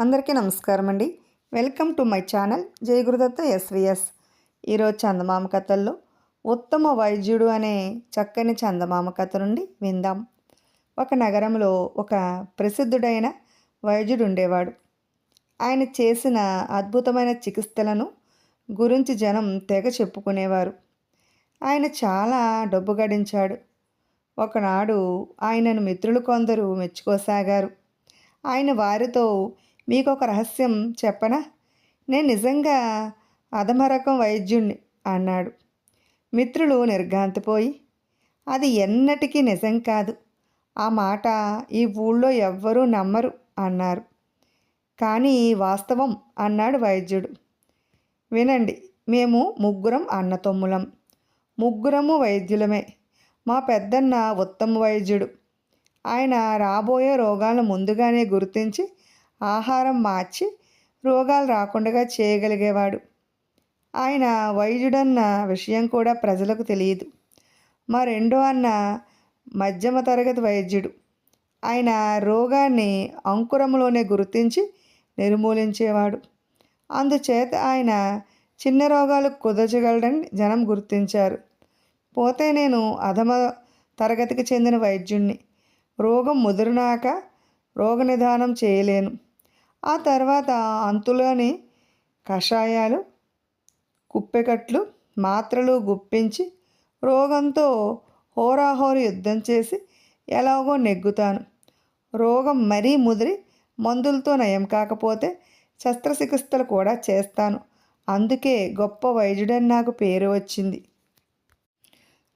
అందరికీ నమస్కారం అండి. Welcome to my channel Jayagurudatta SVS. ఈరోజు చందమామ కథల్లో ఉత్తమ వైద్యుడు అనే చక్కని చందమామ కథ నుండి విందాం. ఒక నగరంలో ఒక ప్రసిద్ధుడైన వైద్యుడు ఉండేవాడు. ఆయన చేసిన అద్భుతమైన చికిత్సలను గురించి జనం తెగ చెప్పుకునేవారు. ఆయన చాలా డబ్బు గడించాడు. ఒకనాడు ఆయనను మిత్రులు కొందరు మెచ్చుకోసాగారు. ఆయన వారితో మీకు ఒక రహస్యం చెప్పనా? నేను నిజంగా అధమరకం వైద్యుణ్ణి అన్నాడు. మిత్రులు నిర్ఘాంతిపోయి అది ఎన్నటికీ నిజం కాదు. ఆ మాట ఈ ఊళ్ళో ఎవ్వరూ నమ్మరు అన్నారు. కానీ వాస్తవం అన్నాడు వైద్యుడు. వినండి మేము ముగ్గురం అన్నతమ్ములం. ముగ్గురము వైద్యులమే. మా పెద్దన్న ఉత్తమ వైద్యుడు. ఆయన రాబోయే రోగాలను ముందుగానే గుర్తించి ఆహారం మార్చి రోగాలు రాకుండా చేయగలిగేవాడు. ఆయన వైద్యుడన్న విషయం కూడా ప్రజలకు తెలియదు. మా రెండో అన్న మధ్యమ తరగతి వైద్యుడు. ఆయన రోగాన్ని అంకురంలోనే గుర్తించి నిర్మూలించేవాడు. అందుచేత ఆయన చిన్న రోగాలు కుదర్చగలడని జనం గుర్తించారు. పోతే నేను అధమ తరగతికి చెందిన వైద్యుణ్ణి. రోగం ముదిరినాక రోగ నిదానం చేయలేను. ఆ తర్వాత అంతులోని కషాయాలు కుప్పెకట్లు మాత్రలు గుప్పించి రోగంతో హోరాహోరు యుద్ధం చేసి ఎలాగో నెగ్గుతాను. రోగం మరీ ముదిరి మందులతో నయం కాకపోతే శస్త్రచికిత్సలు కూడా చేస్తాను. అందుకే గొప్ప వైద్యుడని నాకు పేరు వచ్చింది.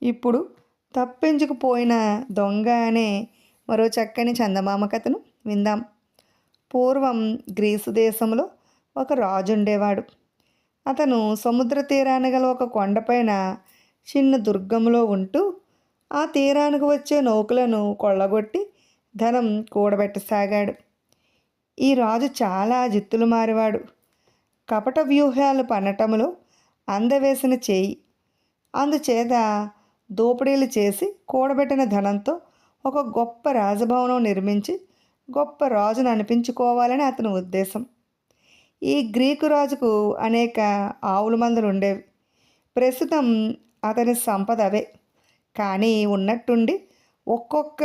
ఇప్పుడు తప్పించుకుపోయిన దొంగ అనే మరో చక్కని చందమామ కథను విందాం. పూర్వం గ్రీసు దేశంలో ఒక రాజు ఉండేవాడు అతను సముద్ర తీరాన గల ఒక కొండపైన చిన్న దుర్గంలో ఉంటూ ఆ తీరానికి వచ్చే నౌకలను కొల్లగొట్టి ధనం కూడబెట్టసాగాడు. ఈ రాజు చాలా జిత్తులు మారివాడు. కపట వ్యూహాలు పన్నటంలో అందవేసిన చేయి. అందుచేత దోపిడీలు చేసి కూడబెట్టిన ధనంతో ఒక గొప్ప రాజభవనం నిర్మించి గొప్ప రాజును అనిపించుకోవాలని అతని ఉద్దేశం. ఈ గ్రీకు రాజుకు అనేక ఆవుల మందులు ఉండేవి. ప్రస్తుతం అతని సంపద అవే. కానీ ఉన్నట్టుండి ఒక్కొక్క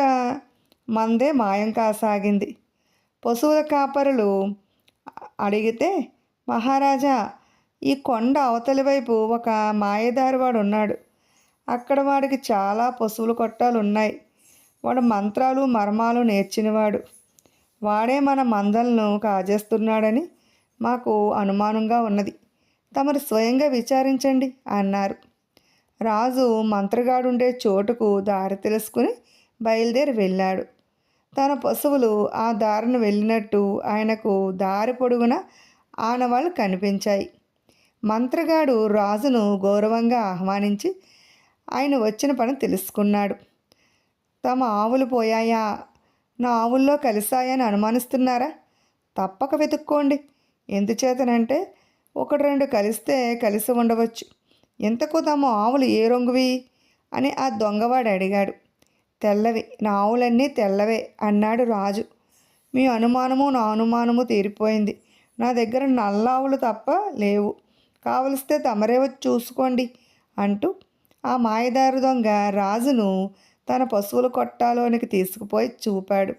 మందే మాయం కాసాగింది. పశువుల కాపరులు అడిగితే మహారాజా ఈ కొండ అవతలి వైపు ఒక మాయదారి వాడు ఉన్నాడు. అక్కడ వాడికి చాలా పశువుల కొట్టాలు ఉన్నాయి. వాడు మంత్రాలు మర్మాలు నేర్చినవాడు. వాడే మన మందలను కాజేస్తున్నాడని మాకు అనుమానంగా ఉన్నది. తమరు స్వయంగా విచారించండి అన్నారు. రాజు మంత్రగాడుండే చోటుకు దారి తెలుసుకుని బయలుదేరి వెళ్ళాడు. తన పశువులు ఆ దారిన వెళ్ళినట్టు ఆయనకు దారి పొడుగున ఆనవాళ్ళు కనిపించాయి. మంత్రగాడు రాజును గౌరవంగా ఆహ్వానించి ఆయన వచ్చిన పని తెలుసుకున్నాడు. తమ ఆవులు పోయాయా? నా ఆవుల్లో కలిసాయని అనుమానిస్తున్నారా? తప్పక వెతుక్కోండి. ఎందుచేతనంటే ఒకటి రెండు కలిస్తే కలిసి ఉండవచ్చు. ఇంతకు తమ ఆవులు ఏ రంగువి? అని ఆ దొంగవాడు అడిగాడు. తెల్లవి. నా ఆవులన్నీ తెల్లవే అన్నాడు రాజు. మీ అనుమానము నా అనుమానము తీరిపోయింది. నా దగ్గర నల్ల ఆవులు తప్ప లేవు. కావలిస్తే తమరే వచ్చి చూసుకోండి అంటూ ఆ మాయదారు దొంగ రాజును తన పశువుల కొట్టాలోనికి తీసుకుపోయి చూపాడు.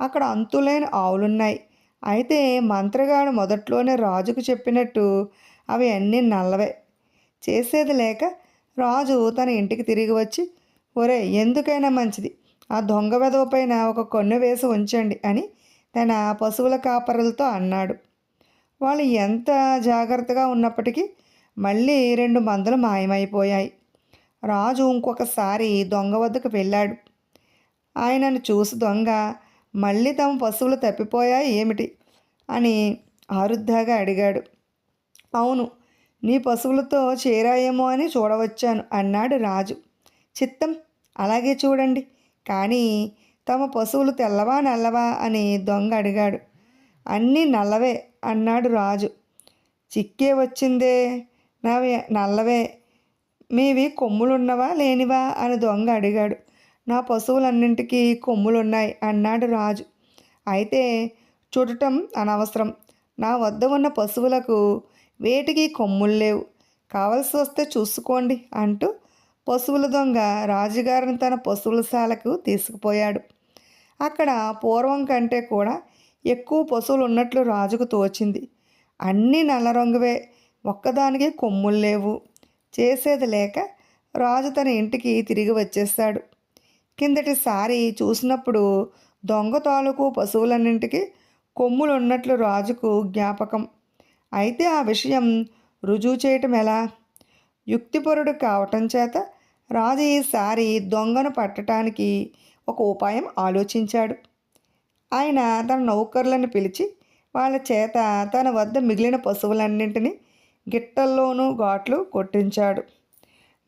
అక్కడ అంతులేని ఆవులున్నాయి. అయితే మంత్రగాడు మొదట్లోనే రాజుకు చెప్పినట్టు అవి అన్నీ నల్లవే. చేసేది లేక రాజు తన ఇంటికి తిరిగి వచ్చి ఒరే ఎందుకైనా మంచిది. ఆ దొంగ వెదవ పైన ఒక కొన్ను వేసి ఉంచండి అని తన పశువుల కాపరులతో అన్నాడు. వాళ్ళు ఎంత జాగ్రత్తగా ఉన్నప్పటికీ మళ్ళీ రెండు మందలు మాయమైపోయాయి. రాజు ఇంకొకసారి దొంగ వద్దకు వెళ్ళాడు. ఆయనను చూసి దొంగ మళ్ళీ తమ పశువులు తప్పిపోయాయి ఏమిటి? అని ఆరుద్దాగా అడిగాడు. అవును నీ పశువులతో చేరాయేమో అని చూడవచ్చాను అన్నాడు రాజు. చిత్తం అలాగే చూడండి. కానీ తమ పశువులు తెల్లవా నల్లవా అని దొంగ అడిగాడు. అన్నీ నల్లవే అన్నాడు రాజు. చిక్కే వచ్చిందే నావి నల్లవే మీవి కొమ్ములున్నవా లేనివా? అని దొంగ అడిగాడు. నా పశువులన్నింటికీ కొమ్ములున్నాయి అన్నాడు రాజు. అయితే చుడటం అనవసరం. నా వద్ద ఉన్న పశువులకు వేటికి కొమ్ములు లేవు. కావలసి వస్తే చూసుకోండి అంటూ పశువుల దొంగ రాజుగారిని తన పశువుల శాలకు తీసుకుపోయాడు. అక్కడ పూర్వం కంటే కూడా ఎక్కువ పశువులు ఉన్నట్లు రాజుకు తోచింది. అన్నీ నల్ల రంగువే. ఒక్కదానికి కొమ్ములు లేవు. చేసేది లేక రాజు తన ఇంటికి తిరిగి వచ్చేస్తాడు. కిందటిసారి చూసినప్పుడు దొంగ తాలూకు పశువులన్నింటికి కొమ్ములు ఉన్నట్లు రాజుకు జ్ఞాపకం. అయితే ఆ విషయం రుజువు చేయటం ఎలా? యుక్తిపరుడు కావటం చేత రాజు ఈసారి దొంగను పట్టడానికి ఒక ఉపాయం ఆలోచించాడు. ఆయన తన నౌకర్లను పిలిచి వాళ్ళ చేత తన వద్ద మిగిలిన పశువులన్నింటినీ గిట్టల్లోనూ ఘాట్లు కొట్టించాడు.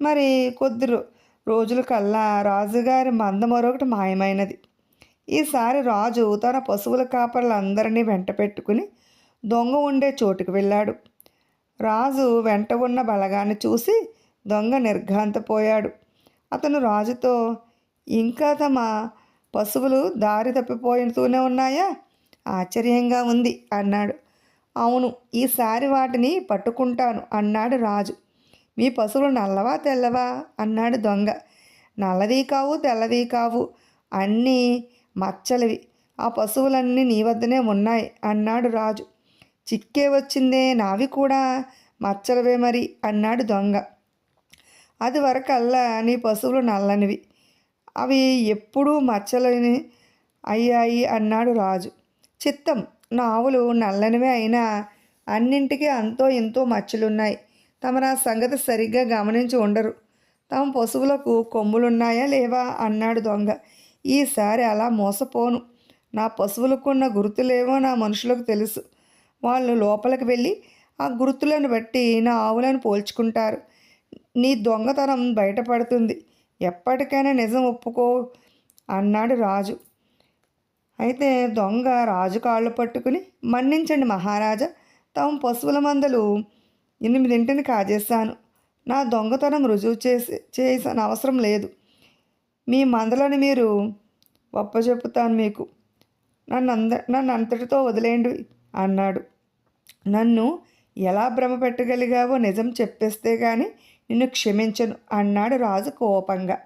మరి కొద్ది రోజుల కల్లా రాజుగారి మంద మరొకటి మాయమైనది. ఈసారి రాజు తన పశువుల కాపర్లందరినీ వెంట పెట్టుకుని దొంగ ఉండే చోటుకు వెళ్ళాడు. రాజు వెంట ఉన్న బలగాన్ని చూసి దొంగ నిర్ఘాంతపోయాడు. అతను రాజుతో ఇంకా తమ పశువులు దారి తప్పిపోతూనే ఉన్నాయా? ఆశ్చర్యంగా ఉంది అన్నాడు. అవును ఈసారి వాటిని పట్టుకుంటాను అన్నాడు రాజు. మీ పశువులు నల్లవా తెల్లవా? అన్నాడు దొంగ. నల్లవి కావు తెల్లవి కావు. అన్నీ మచ్చలవి. ఆ పశువులన్నీ నీ వద్దనే ఉన్నాయి అన్నాడు రాజు. చిక్కే వచ్చిందే నావి కూడా మచ్చలవే మరి అన్నాడు దొంగ. అది వరకల్లా నీ పశువులు నల్లనివి. అవి ఎప్పుడూ మచ్చలని అయ్యాయి అన్నాడు రాజు. చిత్తం నా ఆవులు నల్లనివే అయినా అన్నింటికీ అంతో ఎంతో మచ్చలున్నాయి. తమరు ఆ సంగతి సరిగ్గా గమనించి ఉండరు. తమ పశువులకు కొమ్ములున్నాయా లేవా అన్నాడు దొంగ. ఈసారి అలా మోసపోను. నా పశువులకున్న గుర్తులేవో నా మనుషులకు తెలుసు. వాళ్ళు లోపలికి వెళ్ళి ఆ గుర్తులను బట్టి నా ఆవులను పోల్చుకుంటారు. నీ దొంగతనం బయటపడుతుంది. ఎప్పటికైనా నిజం ఒప్పుకో అన్నాడు రాజు. అయితే దొంగ రాజు కాళ్ళు పట్టుకుని మన్నించండి మహారాజా తమ పశువుల మందలు ఎనిమిదింటిని కాజేశాను. నా దొంగతనం రుజువు చేసి చేసిన అవసరం లేదు. మీ మందలను మీరు ఒప్పచెప్పుతాను మీకు. నన్ను అంద నన్ను అంతటితో వదిలేయండి అన్నాడు. నన్ను ఎలా భ్రమ పెట్టగలిగావో నిజం చెప్పేస్తే కానీ నిన్ను క్షమించను అన్నాడు రాజు కోపంగా.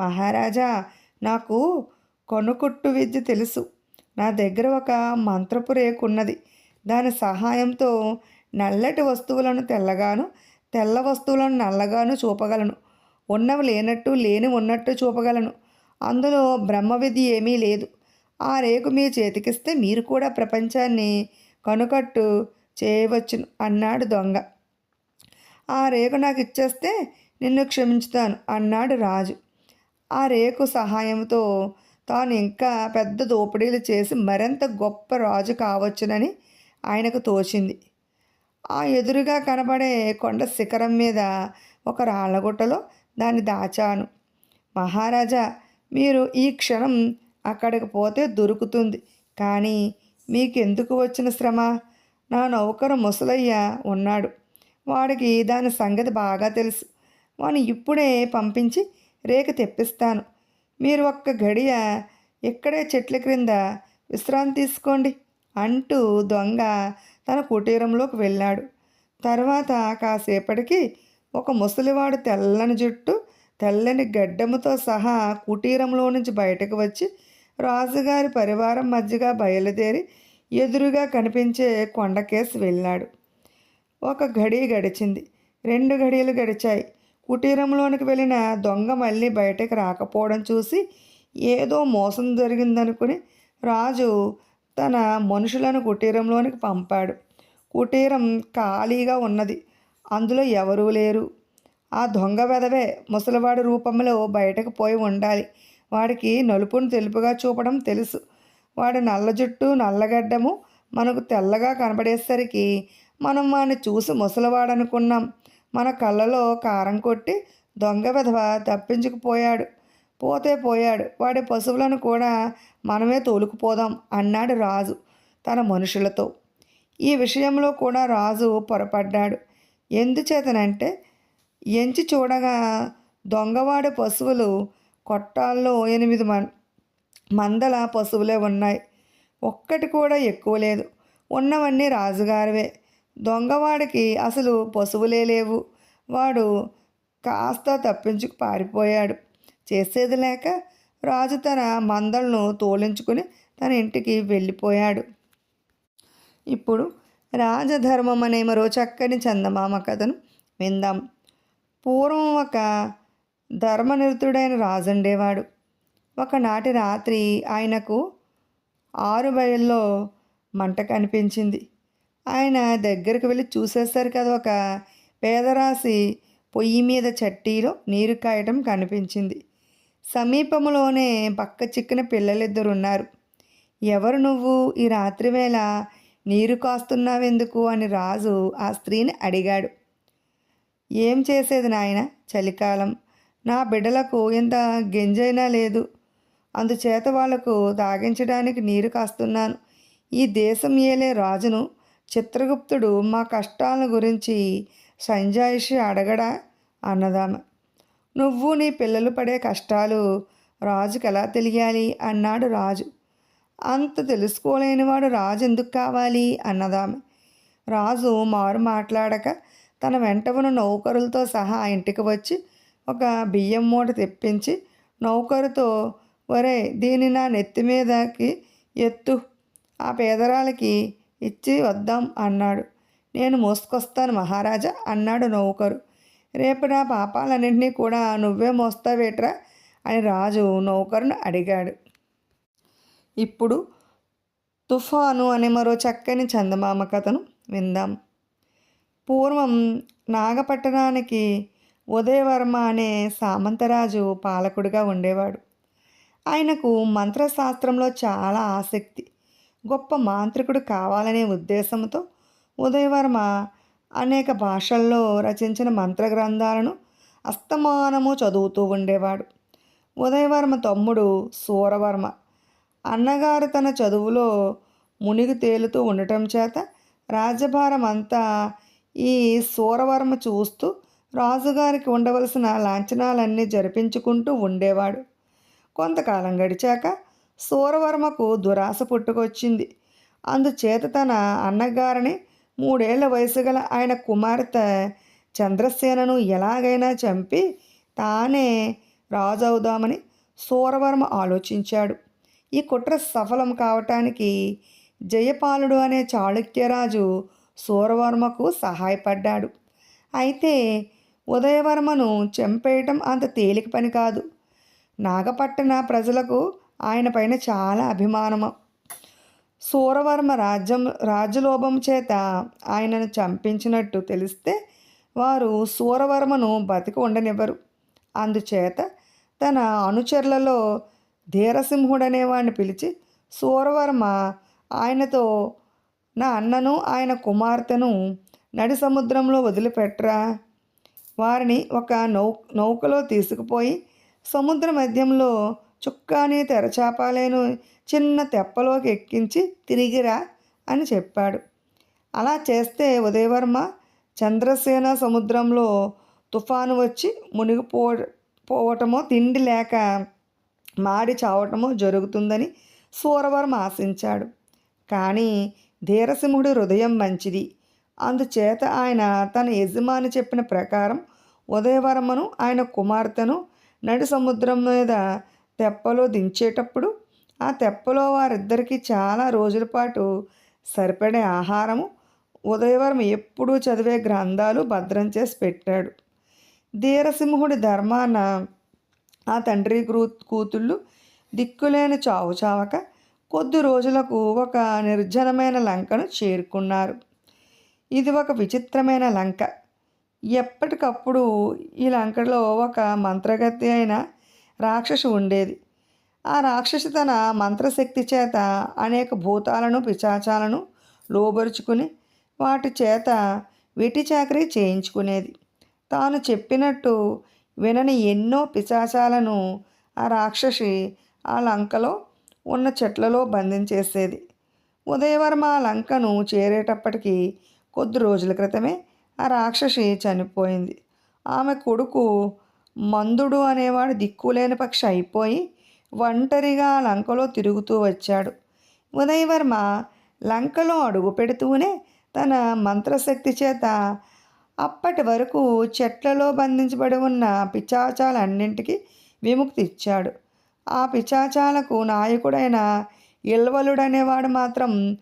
మహారాజా నాకు కొనుకుట్టు విద్య తెలుసు. నా దగ్గర ఒక మంత్రపు రేకు ఉన్నది. దాని సహాయంతో నల్లటి వస్తువులను తెల్లగాను తెల్ల వస్తువులను నల్లగాను చూపగలను. ఉన్నవి లేనట్టు లేని ఉన్నట్టు చూపగలను. అందులో బ్రహ్మ విద్య ఏమీ లేదు. ఆ రేకు మీ చేతికిస్తే మీరు కూడా ప్రపంచాన్ని కనుకట్టు చేయవచ్చును అన్నాడు దొంగ. ఆ రేకు నాకు ఇచ్చేస్తే నిన్ను క్షమించుతాను అన్నాడు రాజు. ఆ రేకు సహాయంతో తాను ఇంకా పెద్ద దోపిడీలు చేసి మరింత గొప్ప రాజు కావచ్చునని ఆయనకు తోచింది. ఆ ఎదురుగా కనబడే కొండ శిఖరం మీద ఒక రాళ్ళగుట్టలో దాన్ని దాచాను. మహారాజా మీరు ఈ క్షణం అక్కడికి పోతే దొరుకుతుంది కానీ మీకెందుకు వచ్చిన శ్రమ? నా నౌకరు ముసలయ్య ఉన్నాడు. వాడికి దాని సంగతి బాగా తెలుసు. వాని ఇప్పుడే పంపించి రేక తెప్పిస్తాను. మీరు ఒక్క గడియ ఇక్కడే చెట్ల క్రింద విశ్రాంతి తీసుకోండి అంటూ దొంగ తన కుటీరంలోకి వెళ్ళాడు. తర్వాత కాసేపటికి ఒక ముసలివాడు తెల్లని జుట్టు తెల్లని గడ్డముతో సహా కుటీరంలో నుంచి బయటకు వచ్చి రాజుగారి పరివారం మధ్యగా బయలుదేరి ఎదురుగా కనిపించే కొండకేసి వెళ్ళాడు. ఒక గడి గడిచింది. రెండు గడియలు గడిచాయి. కుటీరంలోనికి వెళ్ళిన దొంగ మళ్ళీ బయటకు రాకపోవడం చూసి ఏదో మోసం జరిగిందనుకుని రాజు తన మనుషులను కుటీరంలోనికి పంపాడు. కుటీరం ఖాళీగా ఉన్నది. అందులో ఎవరూ లేరు. ఆ దొంగ వెదవే ముసలివాడి రూపంలో బయటకు పోయి ఉండాలి. వాడికి నలుపును తెలుపుగా చూపడం తెలుసు. వాడి నల్ల జుట్టు నల్లగడ్డము మనకు తెల్లగా కనబడేసరికి మనం వాడిని చూసి ముసలివాడనుకున్నాం. మన కళ్ళలో కారం కొట్టి దొంగ విధవ తప్పించుకుపోయాడు. పోతే పోయాడు. వాడి పశువులను కూడా మనమే తోలుకుపోదాం అన్నాడు రాజు తన మనుషులతో. ఈ విషయంలో కూడా రాజు పొరపడ్డాడు. ఎందుచేతనంటే ఎంచి చూడగా దొంగవాడి పశువులు కొట్టాల్లో ఎనిమిది మన్ మందల పశువులే ఉన్నాయి. ఒక్కటి కూడా ఎక్కువ లేదు. ఉన్నవన్నీ రాజుగారివే. దొంగవాడికి అసలు పశువులే లేవు. వాడు కాస్త తప్పించుకు పారిపోయాడు. చేసేది లేక రాజు తన మందలను తోలించుకుని తన ఇంటికి వెళ్ళిపోయాడు. ఇప్పుడు రాజధర్మం అనే మరో చక్కని చందమామ కథను విందాం. పూర్వం ఒక ధర్మనిరుతుడైన రాజుండేవాడు ఒకనాటి రాత్రి ఆయనకు ఆరు బయల్లో మంట కనిపించింది. ఆయన దగ్గరికి వెళ్ళి చూసేస్తారు కదా ఒక పేదరాశి పొయ్యి మీద చట్టీలో నీరు కాయటం కనిపించింది. సమీపంలోనే పక్క చిక్కిన పిల్లలిద్దరు ఉన్నారు. ఎవరు నువ్వు? ఈ రాత్రి వేళ నీరు కాస్తున్నావెందుకు? అని రాజు ఆ స్త్రీని అడిగాడు. ఏం చేసేది నాయన? చలికాలం. నా బిడ్డలకు ఎంత గింజైనా లేదు. అందుచేత వాళ్ళకు తాగించడానికి నీరు కాస్తున్నాను. ఈ దేశం ఏలే రాజును. చిత్రగుప్తుడు మా కష్టాల గురించి సంజాయిషి అడగడా? అన్నదామె. నువ్వు నీ పిల్లలు పడే కష్టాలు రాజుకి ఎలా తెలియాలి? అన్నాడు రాజు. అంత తెలుసుకోలేనివాడు రాజు ఎందుకు కావాలి? అన్నదామె. రాజు మారు మాట్లాడక తన వెంట ఉన్న నౌకరులతో సహా ఇంటికి వచ్చి ఒక బియ్యం మూట తెప్పించి నౌకరుతో ఒరే దీని నా నెత్తి మీదకి ఎత్తు. ఆ పేదరాలకి ఇచ్చి వద్దాం అన్నాడు. నేను మోసుకొస్తాను మహారాజా అన్నాడు నౌకరు. రేపు నా పాపాలన్నింటినీ కూడా నువ్వే మోస్తావేట్రా అని రాజు నౌకరును అడిగాడు. ఇప్పుడు తుఫాను అనే మరో చక్కని చందమామ కథను విందాం. పూర్వం నాగపట్టణానికి ఉదయవర్మ అనే సామంతరాజు పాలకుడిగా ఉండేవాడు. ఆయనకు మంత్రశాస్త్రంలో చాలా ఆసక్తి. గొప్ప మాంత్రికుడు కావాలనే ఉద్దేశంతో ఉదయవర్మ అనేక భాషల్లో రచించిన మంత్ర గ్రంథాలను అస్తమానము చదువుతూ ఉండేవాడు. ఉదయవర్మ తమ్ముడు సూరవర్మ అన్నగారు తన చదువులో మునిగి తేలుతూ ఉండటం చేత రాజభారం అంతా ఈ సూరవర్మ చూస్తూ రాజుగారికి ఉండవలసిన లాంఛనాలన్నీ జరిపించుకుంటూ ఉండేవాడు. కొంతకాలం గడిచాక సూరవర్మకు దురాశ పుట్టుకొచ్చింది. అందుచేత తన అన్నగారిని మూడేళ్ళ వయసు గల ఆయన కుమార్తె చంద్రసేనను ఎలాగైనా చంపి తానే రాజవుదామని సూరవర్మ ఆలోచించాడు. ఈ కుట్ర సఫలం కావటానికి జయపాలుడు అనే చాళుక్యరాజు సూరవర్మకు సహాయపడ్డాడు. అయితే ఉదయవర్మను చంపేయటం అంత తేలిక పని కాదు. నాగపట్టణ ప్రజలకు ఆయన పైన చాలా అభిమానము. సూరవర్మ రాజ్యం రాజలోభం చేత ఆయనను చంపించినట్టు తెలిస్తే వారు సూరవర్మను బతికి ఉండనివ్వరు. అందుచేత తన అనుచరులలో ధీరసింహుడనే వాడిని పిలిచి సూరవర్మ ఆయనతో నా అన్నను ఆయన కుమార్తెను నడి సముద్రంలో వదిలిపెట్టరా వారిని ఒక నౌ నౌకలో తీసుకుపోయి సముద్ర మధ్యంలో చుక్కాని తెరచాపాలేను చిన్న తెప్పలోకి ఎక్కించి తిరిగిరా అని చెప్పాడు. అలా చేస్తే ఉదయవర్మ చంద్రసేన సముద్రంలో తుఫాను వచ్చి మునిగిపో పోవటమో తిండి లేక మాడి చావటమో జరుగుతుందని సూరవర్మ ఆశించాడు. కానీ ధీరసింహుడి హృదయం మంచిది. అందుచేత ఆయన తన యజమాని చెప్పిన ప్రకారం ఉదయవర్మను ఆయన కుమార్తెను నడి సముద్రం మీద తెప్పలో దించేటప్పుడు ఆ తెప్పలో వారిద్దరికీ చాలా రోజుల పాటు సరిపడే ఆహారము ఉదయవర్మ ఎప్పుడూ చదివే గ్రంథాలు భద్రం చేసి పెట్టాడు. ధీరసింహుడి ధర్మాన ఆ తండ్రి కూతుళ్ళు దిక్కులేని చావు చావక కొద్ది రోజులకు ఒక నిర్జనమైన లంకను చేరుకున్నారు. ఇది ఒక విచిత్రమైన లంక. ఎప్పటికప్పుడు ఈ లంకలో ఒక మంత్రగతి అయిన రాక్షసు ఉండేది. ఆ రాక్షసి తన మంత్రశక్తి చేత అనేక భూతాలను పిచాచాలను లోబరుచుకుని వాటి చేత వెటి చాకరీ చేయించుకునేది. తాను చెప్పినట్టు వినని ఎన్నో పిశాచాలను ఆ రాక్షసి ఆ లంకలో ఉన్న చెట్లలో బంధించేసేది. ఉదయవర్మ ఆ లంకను చేరేటప్పటికీ కొద్ది రోజుల క్రితమే ఆ రాక్షసి చనిపోయింది. ఆమె కొడుకు మందుడు అనేవాడు దిక్కులేని పక్షి అయిపోయి ఒంటరిగా లంకలో తిరుగుతూ వచ్చాడు. ఉదయవర్మ లంకలో అడుగు పెడుతూనే తన మంత్రశక్తి చేత అప్పటి వరకు చెట్లలో బంధించబడి ఉన్న పిచాచాలన్నింటికీ విముక్తి ఇచ్చాడు. ఆ పిచాచాలకు నాయకుడైన ఇల్వలుడనేవాడు మాత్రం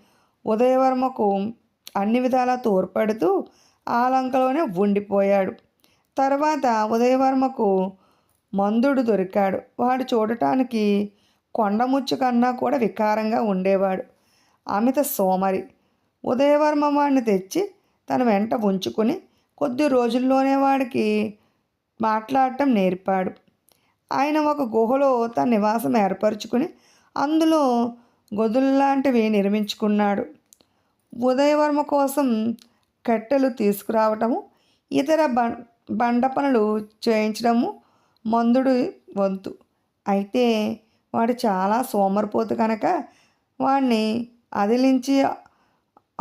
ఉదయవర్మకు అన్ని విధాలా తోడ్పడుతూ ఆ లంకలోనే ఉండిపోయాడు. తర్వాత ఉదయవర్మకు మందుడు దొరికాడు. వాడు చూడటానికి కొండముచ్చు కన్నా కూడా వికారంగా ఉండేవాడు. అమిత సోమరి. ఉదయవర్మ వాడిని తెచ్చి తన వెంట ఉంచుకుని కొద్ది రోజుల్లోనే వాడికి మాట్లాడటం నేర్పాడు. ఆయన ఒక గుహలో తన నివాసం ఏర్పరచుకుని అందులో గదుల్లాంటివి నిర్మించుకున్నాడు. ఉదయవర్మ కోసం కట్టెలు తీసుకురావటము ఇతర బ బండ పనులు చేయించడము మందుడు వంతు. అయితే వాడు చాలా సోమరిపోతు కనుక వాడిని అదిలించి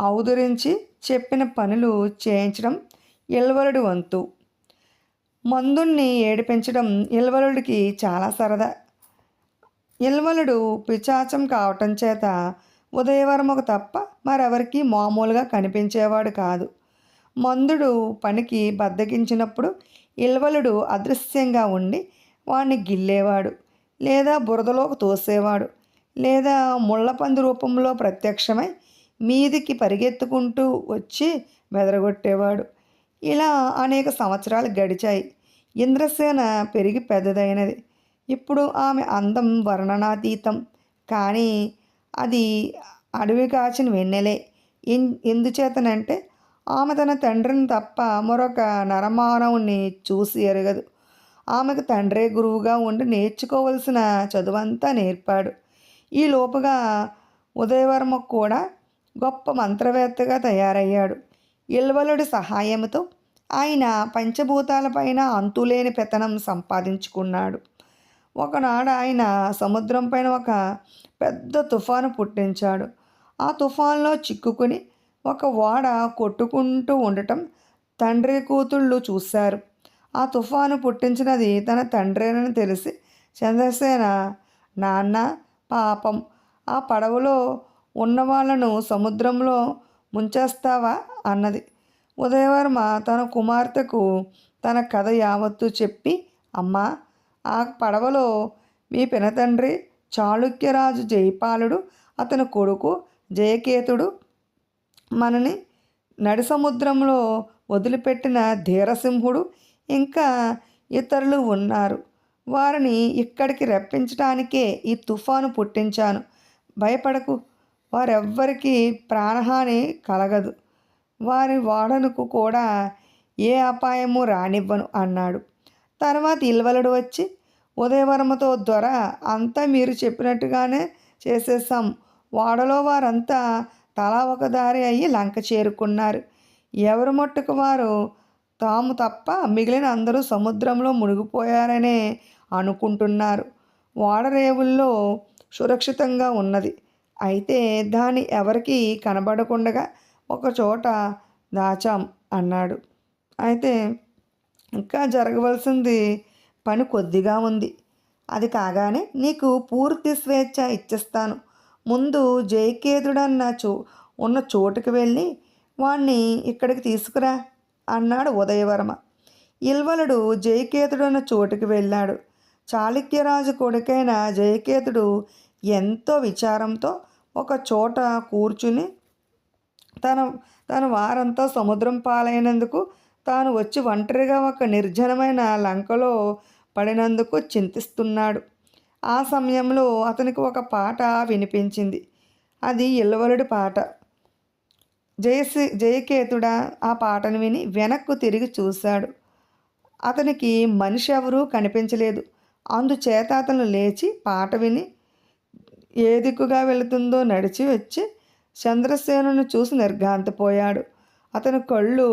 ఔదరించి చెప్పిన పనులు చేయించడం ఇల్వలుడి వంతు. మందుణ్ణి ఏడిపించడం ఇల్వలుడికి చాలా సరదా. ఇల్వలుడు పిచాచం కావటం చేత ఉదయవర్మకు తప్ప మరెవరికి మామూలుగా కనిపించేవాడు కాదు. మందుడు పనికి బద్దకించినప్పుడు ఇల్వలుడు అదృశ్యంగా ఉండి వాణ్ణి గిల్లేవాడు లేదా బురదలోకి తోసేవాడు లేదా ముళ్ళపంది రూపంలో ప్రత్యక్షమై మీదికి పరిగెత్తుకుంటూ వచ్చి బెదరగొట్టేవాడు. ఇలా అనేక సంవత్సరాలు గడిచాయి. ఇంద్రసేన పెరిగి పెద్దదైనది. ఇప్పుడు ఆమె అందం వర్ణనాతీతం. కానీ అది అడవి కాచిన వెన్నెలే ఎందుచేతనంటే ఆమె తన తండ్రిని తప్ప మరొక నరమానవుణ్ణి చూసి ఎరగదు. ఆమెకు తండ్రే గురువుగా ఉండి నేర్చుకోవలసిన చదువంతా నేర్పాడు. ఈ లోపుగా ఉదయవర్మ కూడా గొప్ప మంత్రవేత్తగా తయారయ్యాడు. ఇల్వలుడి సహాయంతో ఆయన పంచభూతాలపైన అంతులేని పెతనం సంపాదించుకున్నాడు. ఒకనాడు ఆయన సముద్రం పైన ఒక పెద్ద తుఫాను పుట్టించాడు. ఆ తుఫాన్లో చిక్కుకుని ఒక ఓడ కొట్టుకుంటూ ఉండటం తండ్రి కూతుళ్ళు చూశారు. ఆ తుఫాను పుట్టించినది తన తండ్రేనని తెలిసి చంద్రసేన నాన్న పాపం. ఆ పడవలో ఉన్న వాళ్ళను సముద్రంలో ముంచేస్తావా? అన్నది. ఉదయవర్మ తన కుమార్తెకు తన కథ యావత్తు చెప్పి అమ్మా ఆ పడవలో మీ పినతండ్రి చాళుక్యరాజు జయపాలుడు అతని కొడుకు జయకేతుడు మనని నడి సముద్రంలో వదిలిపెట్టిన ధీరసింహుడు ఇంకా ఇతరులు ఉన్నారు. వారిని ఇక్కడికి రప్పించడానికే ఈ తుఫాను పుట్టించాను. భయపడకు వారెవ్వరికీ ప్రాణహాని కలగదు. వారి వాడనుకు కూడా ఏ అపాయము రానివ్వను అన్నాడు. తర్వాత ఇల్వలుడు వచ్చి ఉదయవర్మతో దొర అంతా మీరు చెప్పినట్టుగానే చేసేసాం వాడలో వారంతా తలా ఒక దారి అయ్యి లంక చేరుకున్నారు. ఎవరు మట్టుకు వారు తాము తప్ప మిగిలిన అందరూ సముద్రంలో మునిగిపోయారనే అనుకుంటున్నారు. ఓడరేవుల్లో సురక్షితంగా ఉన్నది. అయితే దాని ఎవరికి కనబడకుండగా ఒక చోట దాచాం అన్నాడు. అయితే ఇంకా జరగవలసింది పని కొద్దిగా ఉంది. అది కాగానే నీకు పూర్తి స్వేచ్ఛ ఇచ్చేస్తాను. ముందు జయకేతుడన్న చో ఉన్న చోటుకి వెళ్ళి వాణ్ణి ఇక్కడికి తీసుకురా అన్నాడు ఉదయవర్మ. ఇల్వలుడు జయకేతుడన్న చోటుకి వెళ్ళాడు. చాళుక్యరాజు కొడుకైన జయకేతుడు ఎంతో విచారంతో ఒక చోట కూర్చుని తన తన వారంతా సముద్రం పాలైనందుకు తాను వచ్చి ఒంటరిగా ఒక నిర్జనమైన లంకలో పడినందుకు చింతిస్తున్నాడు. ఆ సమయంలో అతనికి ఒక పాట వినిపించింది. అది ఇల్లవలుడి పాట. జయసి జయకేతుడా ఆ పాటను విని వెనక్కు తిరిగి చూశాడు. అతనికి మనిషి ఎవరూ కనిపించలేదు. అందుచేత అతను లేచి పాట విని ఏ దిక్కుగా వెళుతుందో నడిచి వచ్చి చంద్రసేనును చూసి నిర్ఘాంతపోయాడు. అతని కళ్ళు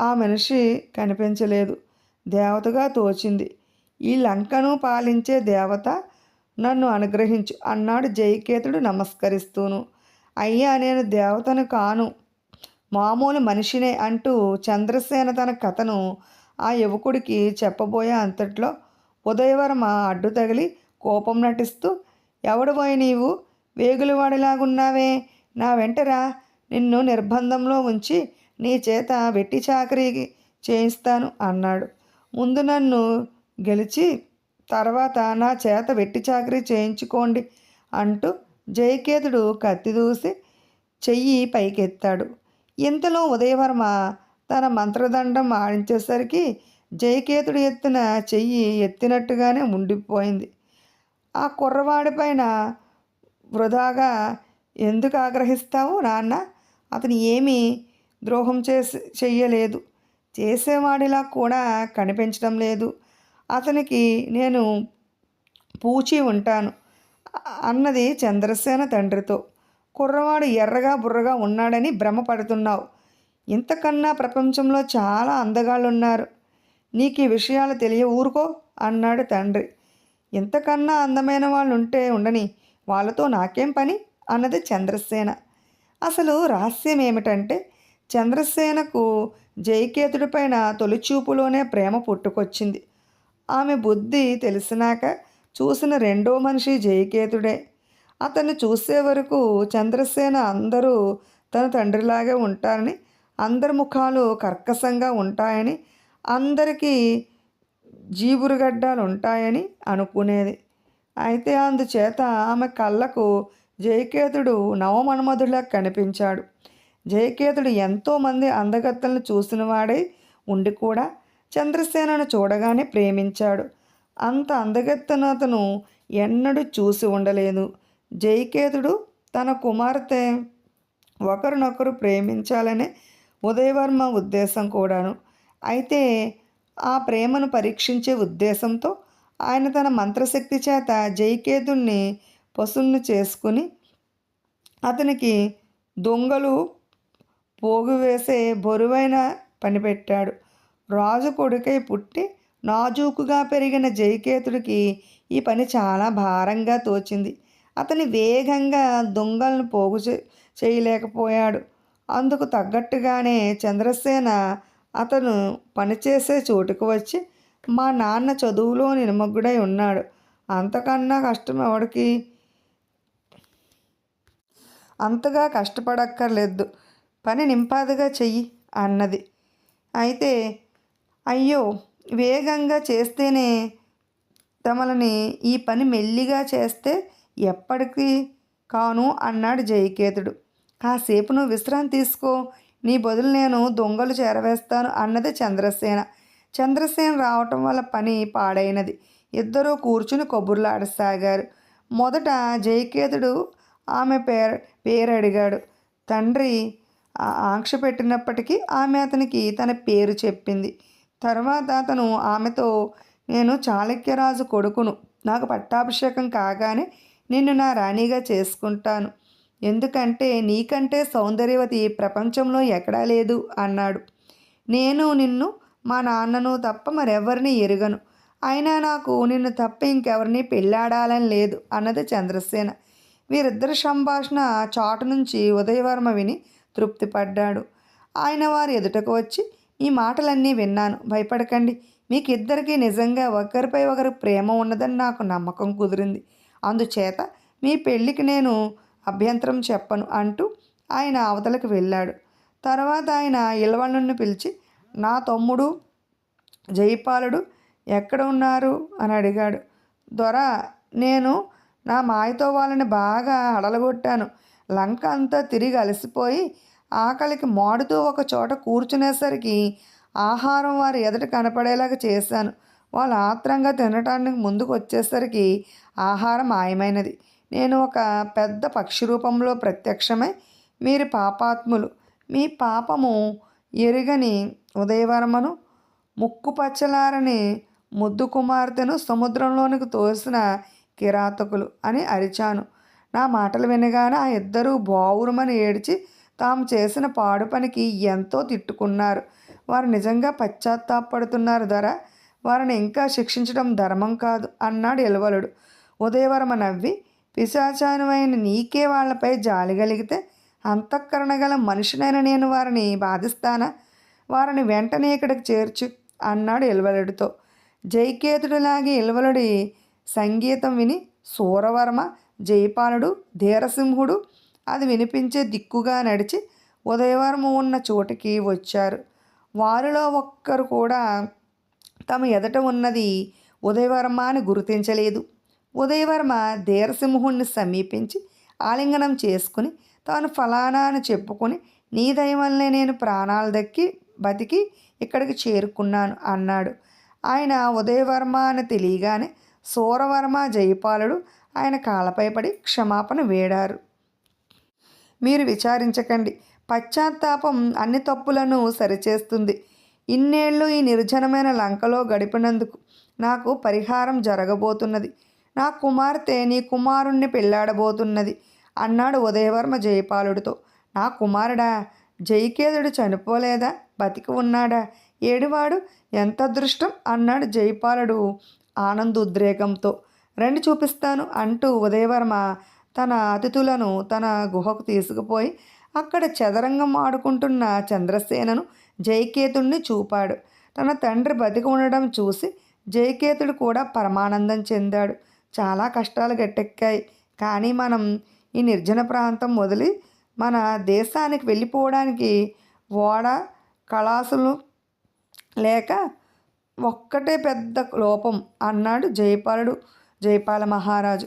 ఆ మనిషి కనిపించలేదు. దేవతగా తోచింది. ఈ లంకను పాలించే దేవత నన్ను అనుగ్రహించు. అన్నాడు జయకేతుడు నమస్కరిస్తూను. అయ్యా నేను దేవతను కాను. మామూలు మనిషినే అంటూ చంద్రసేన తన కథను ఆ యువకుడికి చెప్పబోయే అంతట్లో ఉదయవర్మ అడ్డు తగిలి కోపం నటిస్తూ ఎవడు పోయి నీవు? వేగులవాడిలాగున్నావే. నా వెంటరా నిన్ను నిర్బంధంలో ఉంచి నీ చేత వెట్టి చాకరీ చేయిస్తాను అన్నాడు. ముందు నన్ను గెలిచి తర్వాత నా చేత వెట్టి చాకరీ చేయించుకోండి అంటూ జయకేతుడు కత్తి దూసి చెయ్యి పైకెత్తాడు. ఇంతలో ఉదయవర్మ తన మంత్రదండం ఆడించేసరికి జయకేతుడు ఎత్తిన చెయ్యి ఎత్తినట్టుగానే ఉండిపోయింది. ఆ కుర్రవాడిపైన వృధాగా ఎందుకు ఆగ్రహిస్తావు నాన్న? అతను ఏమీ ద్రోహం చేసి చెయ్యలేదు. చేసేవాడిలా కూడా కనిపించడం లేదు. అతనికి నేను పూచి ఉంటాను. అన్నది చంద్రసేన తండ్రితో. కుర్రవాడు ఎర్రగా బుర్రగా ఉన్నాడని భ్రమపడుతున్నావు. ఇంతకన్నా ప్రపంచంలో చాలా అందగాళ్ళు ఉన్నారు నీకు ఈ విషయాలు తెలియ ఊరుకో అన్నాడు తండ్రి. ఇంతకన్నా అందమైన వాళ్ళు ఉంటే ఉండని వాళ్ళతో నాకేం పని? అన్నది చంద్రసేన. అసలు రహస్యం ఏమిటంటే చంద్రసేనకు జయకేతుడిపైన తొలిచూపులోనే ప్రేమ పుట్టుకొచ్చింది. ఆమె బుద్ధి తెలిసినాక చూసిన రెండో మనిషి జయకేతుడే. అతన్ని చూసే వరకు చంద్రసేన అందరూ తన తండ్రిలాగే ఉంటారని అందరి ముఖాలు కర్కశంగా ఉంటాయని అందరికీ జీబురుగడ్డాలు ఉంటాయని అనుకునేది. అయితే అందుచేత ఆమె కళ్ళకు జయకేతుడు నవమన్మధుడిలా కనిపించాడు. జయకేతుడు ఎంతోమంది అందగత్తలను చూసినవాడై ఉండి కూడా చంద్రసేనను చూడగానే ప్రేమించాడు. అంత అందగత్తెను అతను ఎన్నడూ చూసి ఉండలేదు. జయకేతుడు తన కుమార్తె ఒకరినొకరు ప్రేమించాలనే ఉదయవర్మ ఉద్దేశం కూడాను. అయితే ఆ ప్రేమను పరీక్షించే ఉద్దేశంతో ఆయన తన మంత్రశక్తి చేత జయకేతుణ్ణి పశువుని చేసుకుని అతనికి దొంగలు పోగు వేసే బరువైన పనిపెట్టాడు. రాజు కొడుకై పుట్టి నాజూకుగా పెరిగిన జయకేతుడికి ఈ పని చాలా భారంగా తోచింది. అతని వేగంగా దొంగలను పోగు చేయలేకపోయాడు. అందుకు తగ్గట్టుగానే చంద్రసేన అతను పనిచేసే చోటుకు వచ్చి మా నాన్న చదువులో నిమగ్గుడై ఉన్నాడు. అంతకన్నా కష్టం ఎవడికి? అంతగా కష్టపడక్కర్లేదు. పని నింపాదిగా చెయ్యి అన్నది. అయితే అయ్యో వేగంగా చేస్తేనే తమలని ఈ పని మెల్లిగా చేస్తే ఎప్పటికీ కాను అన్నాడు జయకేతుడు. కాసేపు నువ్వు విశ్రాంతి తీసుకో నీ బదులు నేను దొంగలు చేరవేస్తాను అన్నది చంద్రసేన. చంద్రసేన రావటం వల్ల పని పాడైనది. ఇద్దరూ కూర్చుని కబుర్లాడసాగారు మొదట జయకేతుడు ఆమె పేరు పేరు అడిగాడు. తండ్రి ఆంక్ష పెట్టినప్పటికీ ఆమె అతనికి తన పేరు చెప్పింది. తర్వాత అతను ఆమెతో నేను చాళక్యరాజు కొడుకును. నాకు పట్టాభిషేకం కాగానే నిన్ను నా రాణిగా చేసుకుంటాను. ఎందుకంటే నీకంటే సౌందర్యవతి ప్రపంచంలో ఎక్కడా లేదు అన్నాడు. నేను నిన్ను మా నాన్నను తప్ప మరెవరిని ఎరుగను. అయినా నాకు నిన్ను తప్ప ఇంకెవరిని పెళ్ళాడాలని లేదు అన్నది చంద్రసేన. వీరిద్దరి సంభాషణ చాటు నుంచి ఉదయవర్మ విని తృప్తిపడ్డాడు. ఆయన వారి ఎదుటకు వచ్చి ఈ మాటలన్నీ విన్నాను. భయపడకండి. మీకిద్దరికీ నిజంగా ఒకరిపై ఒకరి ప్రేమ ఉన్నదని నాకు నమ్మకం కుదిరింది. అందుచేత మీ పెళ్ళికి నేను అభ్యంతరం చెప్పను అంటూ ఆయన అవతలకు వెళ్ళాడు. తర్వాత ఆయన ఇలవణుని పిలిచి నా తమ్ముడు జయపాలుడు ఎక్కడ ఉన్నారు? అని అడిగాడు. దొర నేను నా మాయతో వాళ్ళని బాగా అడలగొట్టాను లంక అంతా తిరిగి అలసిపోయి ఆకలికి మాడుతూ ఒక చోట కూర్చునేసరికి ఆహారం వారి ఎదుట కనపడేలాగా చేశాను. వాళ్ళు ఆత్రంగా తినటానికి ముందుకు వచ్చేసరికి ఆహారం మాయమైనది. నేను ఒక పెద్ద పక్షి రూపంలో ప్రత్యక్షమై. మీరు పాపాత్ములు. మీ పాపము ఎరుగని ఉదయవర్మను ముక్కు పచ్చలారని ముద్దు కుమార్తెను సముద్రంలోనికి తోసిన కిరాతకులు అని అరిచాను. నా మాటలు వినగానే ఆ ఇద్దరూ బావురుమని ఏడ్చి తాము చేసిన పాడు పనికి ఎంతో తిట్టుకున్నారు. వారు నిజంగా పశ్చాత్తాపడుతున్నారు ధర. వారిని ఇంకా శిక్షించడం ధర్మం కాదు అన్నాడు ఎలవలుడు ఉదయవర్మ నవ్వి పిశాచానువైన నీకే వాళ్ళపై జాలి కలిగితే అంతఃకరణ గల మనిషినైన నేను వారిని బాధిస్తానా? వారిని వెంటనే ఇక్కడికి చేర్చు అన్నాడు ఎల్వలుడితో జైకేతుడిలాగే ఎల్వలుడి సంగీతం విని సూరవర్మ జయపాలుడు ధీరసింహుడు అది వినిపించే దిక్కుగా నడిచి ఉదయవరము ఉన్న చోటికి వచ్చారు. వారిలో ఒక్కరు కూడా తమ ఎదట ఉన్నది ఉదయవర్మ అని గుర్తించలేదు. ఉదయవర్మ ధీరసింహుణ్ణి సమీపించి ఆలింగనం చేసుకుని తాను ఫలానా అని చెప్పుకొని నీ దయవల్లే నేను ప్రాణాలు దక్కి బతికి ఇక్కడికి చేరుకున్నాను అన్నాడు. ఆయన ఉదయవర్మ అని తెలియగానే సూరవర్మ జయపాలుడు ఆయన కాళ్ళపై పడి క్షమాపణ వేడారు. మీరు విచారించకండి. పశ్చాత్తాపం అన్ని తప్పులను సరిచేస్తుంది. ఇన్నేళ్ళు ఈ నిర్జనమైన లంకలో గడిపినందుకు నాకు పరిహారం జరగబోతున్నది. నా కుమార్తె నీ కుమారుణ్ణి పెళ్ళాడబోతున్నది అన్నాడు ఉదయవర్మ జయపాలుడితో. నా కుమారుడా జయకేతుడు చనిపోలేదా? బతికి ఉన్నాడా? ఏడువాడు? ఎంత అదృష్టం? అన్నాడు జయపాలుడు ఆనందోద్రేకంతో రండి చూపిస్తాను అంటూ ఉదయవర్మ తన అతిథులను తన గుహకు తీసుకుపోయి అక్కడ చదరంగం ఆడుకుంటున్న చంద్రసేనను జయకేతుడిని చూపాడు. తన తండ్రి బతికి ఉండడం చూసి జయకేతుడు కూడా పరమానందం చెందాడు. చాలా కష్టాలు గట్టెక్కాయి. కానీ మనం ఈ నిర్జన ప్రాంతం వదిలి మన దేశానికి వెళ్ళిపోవడానికి ఓడ కళాసులు లేక ఒక్కటే పెద్ద లోపం అన్నాడు జయపాలుడు జయపాల మహారాజు.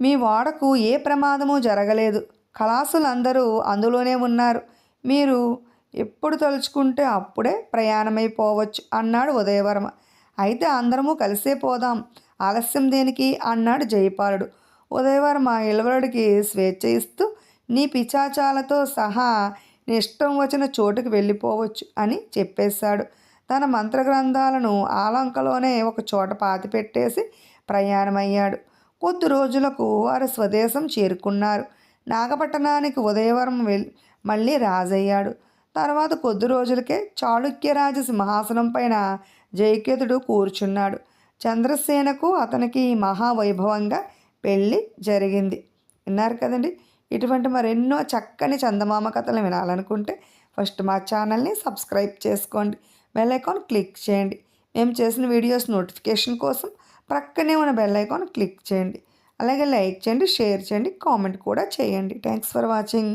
మీ వాడకు ఏ ప్రమాదము జరగలేదు. కళాసులందరూ అందులోనే ఉన్నారు. మీరు ఎప్పుడు తలుచుకుంటే అప్పుడే ప్రయాణమైపోవచ్చు అన్నాడు ఉదయవర్మ. అయితే అందరము కలిసే పోదాం. ఆలస్యం దేనికి? అన్నాడు జయపాలుడు. ఉదయవర్మ ఇలవరుడికి స్వేచ్ఛ ఇస్తూ నీ పిచాచాలతో సహా నీ ఇష్టం వచ్చిన చోటుకు వెళ్ళిపోవచ్చు అని చెప్పేశాడు. తన మంత్రగ్రంథాలను ఆలంకలోనే ఒక చోట పాతిపెట్టేసి ప్రయాణమయ్యాడు. కొద్ది రోజులకు వారు స్వదేశం చేరుకున్నారు. నాగపట్టణానికి ఉదయవరం వెల్ మళ్ళీ రాజయ్యాడు. తర్వాత కొద్ది రోజులకే చాళుక్యరాజు సింహాసనం పైన జయకేతుడు కూర్చున్నాడు. చంద్రసేనకు అతనికి మహావైభవంగా పెళ్ళి జరిగింది. విన్నారు కదండి? ఇటువంటి మరెన్నో చక్కని చందమామ కథలు వినాలనుకుంటే ఫస్ట్ మా ఛానల్ని సబ్స్క్రైబ్ చేసుకోండి. బెల్ ఐకాన్ క్లిక్ చేయండి. మేము చేసిన వీడియోస్ నోటిఫికేషన్ కోసం ప్రక్కనే ఉన్న బెల్ ఐకాన్ క్లిక్ చేయండి. అలాగే లైక్ చేయండి షేర్ చేయండి కామెంట్ కూడా చేయండి. Thanks for watching